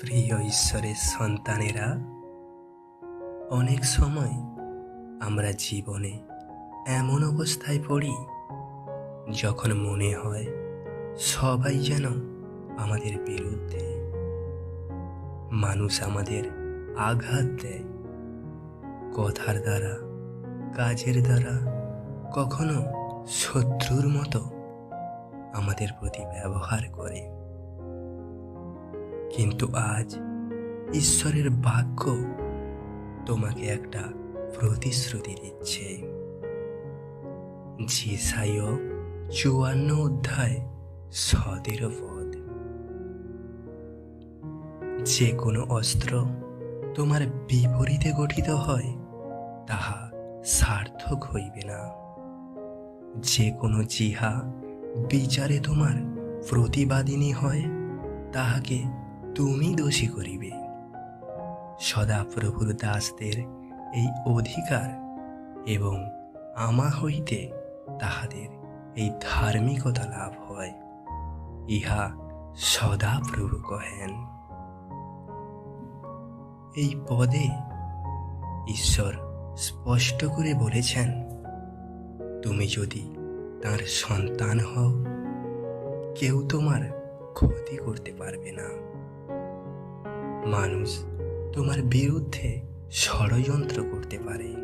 প্রিয় ঈশ্বরের সন্তানেরা, অনেক সময় আমরা জীবনে এমন অবস্থায় পড়ি যখন মনে হয় সবাই যেন আমাদের বিরুদ্ধে। মানুষ আমাদের আঘাত দেয়। কথার দ্বারা, কাজের দ্বারা, কখনো শত্রুর মতো আমাদের প্রতি ব্যবহার করে। কিন্তু আজ ঈশ্বরের বাক্য তোমাকে একটা প্রতিশ্রুতি দিচ্ছে। জিসাইও চুয়ান্ন অধ্যায় সতেরো পদ যে কোনো অস্ত্র তোমার বিপরীতে গঠিত হয়, তাহা সার্থক হইবে না। যে কোনো জিহা বিচারে তোমার প্রতিবাদিনী হয়, তাহাকে তুমি দোষী করিবে। সদাপ্রভুর দাসদের এই অধিকার এবং আমা হইতে তাহাদের এই ধার্মিকতা লাভ হয়। ইহা সদাপ্রভু কহেন। এই পদে ঈশ্বর স্পষ্ট করে বলেছেন, তুমি যদি তার সন্তান হও, কেউ তোমার ক্ষতি করতে পারবে না। মানুষ তোমার বিরুদ্ধে ষড়যন্ত্র করতে পারে।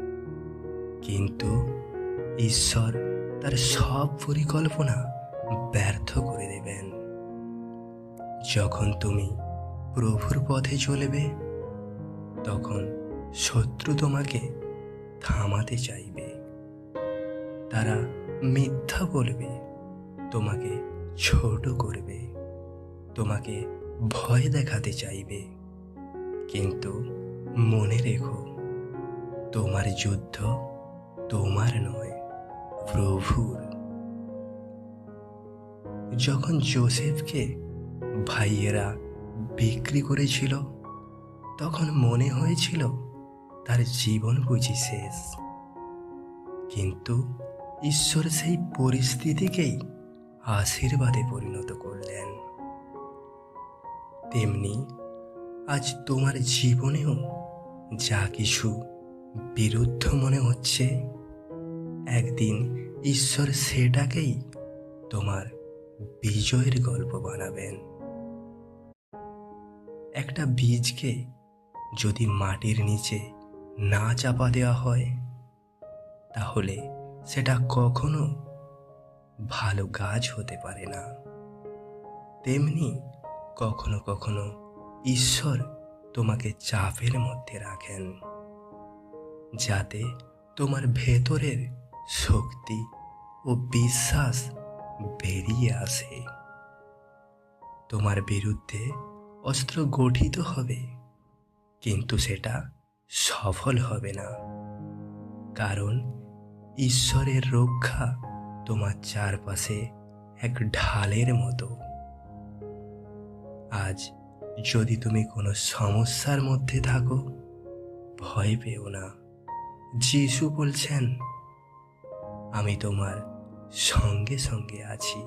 কিন্তু ঈশ্বর তার সব পরিকল্পনা ব্যর্থ করে দেবেন। যখন তুমি প্রভুর পথে চলবে, তখন শত্রু তোমাকে থামাতে চাইবে। তারা মিথ্যা বলবে, তোমাকে ছোট করবে, তোমাকে ভয় দেখাতে চাইবে। কিন্তু মনে রেখো, তোমার যুদ্ধ তোমার নয়, প্রভুর। যখন জোসেফকে ভাইয়েরা বিক্রি করেছিল, তখন মনে হয়েছিল তার জীবন বুঝি শেষ। কিন্তু ঈশ্বর সেই পরিস্থিতিকেই আশীর্বাদে পরিণত করলেন। তেমনি আজ তোমার জীবনেও যা কিছু বিরুদ্ধ মনে হচ্ছে, একদিন ঈশ্বর সেটাকেই তোমার বিজয়ের গল্প বানাবেন। একটা বীজকে যদি মাটির নিচে না চাপা দেওয়া হয়, তাহলে সেটা কখনো ভালো গাছ হতে পারে না। তেমনি কখনো কখনো ঈশ্বর তোমাকে চাপের মধ্যে রাখেন, যাতে তোমার ভেতরের শক্তি ও বিশ্বাস বেরিয়ে আসে। তোমার বিরুদ্ধে অস্ত্র গঠিত হবে, কিন্তু সেটা সফল হবে না, কারণ ঈশ্বরের রক্ষা তোমার চারপাশে এক ঢালের মতো। আজ যদি তুমি কোনো সমস্যার মধ্যে থাকো, ভয় পেও না। যিশু বলছেন, আমি তোমার সঙ্গে সঙ্গে আছি।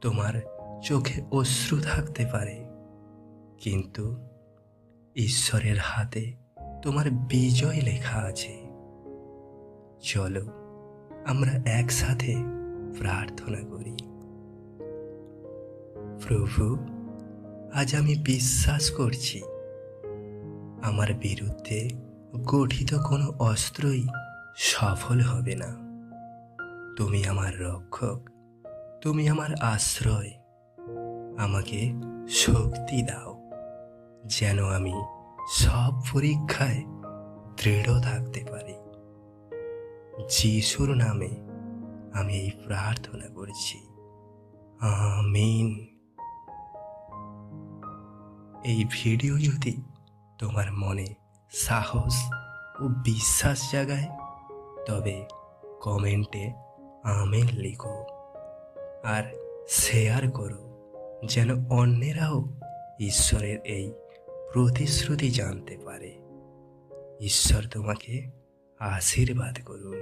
তোমার চোখে অশ্রু থাকতে পারে, কিন্তু ঈশ্বরের হাতে তোমার বিজয় লেখা আছে। চলো, আমরা একসাথে প্রার্থনা করি। প্রভু আজ আমি বিশ্বাস করছি, আমার বিরুদ্ধে গঠিত কোনো অস্ত্রই সফল হবে না। তুমি আমার রক্ষক, তুমি আমার আশ্রয়, আমাকে শক্তি দাও, যেন আমি সব পরীক্ষায় দৃঢ় থাকতে পারি। যিশুর নামে আমি এই প্রার্থনা করছি। আমিন। এই ভিডিও যদি তোমার মনে সাহস ও বিশ্বাস জাগায়, তবে কমেন্টে আমেন লিখো আর শেয়ার করো যেন অন্যেরাও ঈশ্বরের এই প্রতিশ্রুতি জানতে পারে। ঈশ্বর তোমাকে আশীর্বাদ করুন।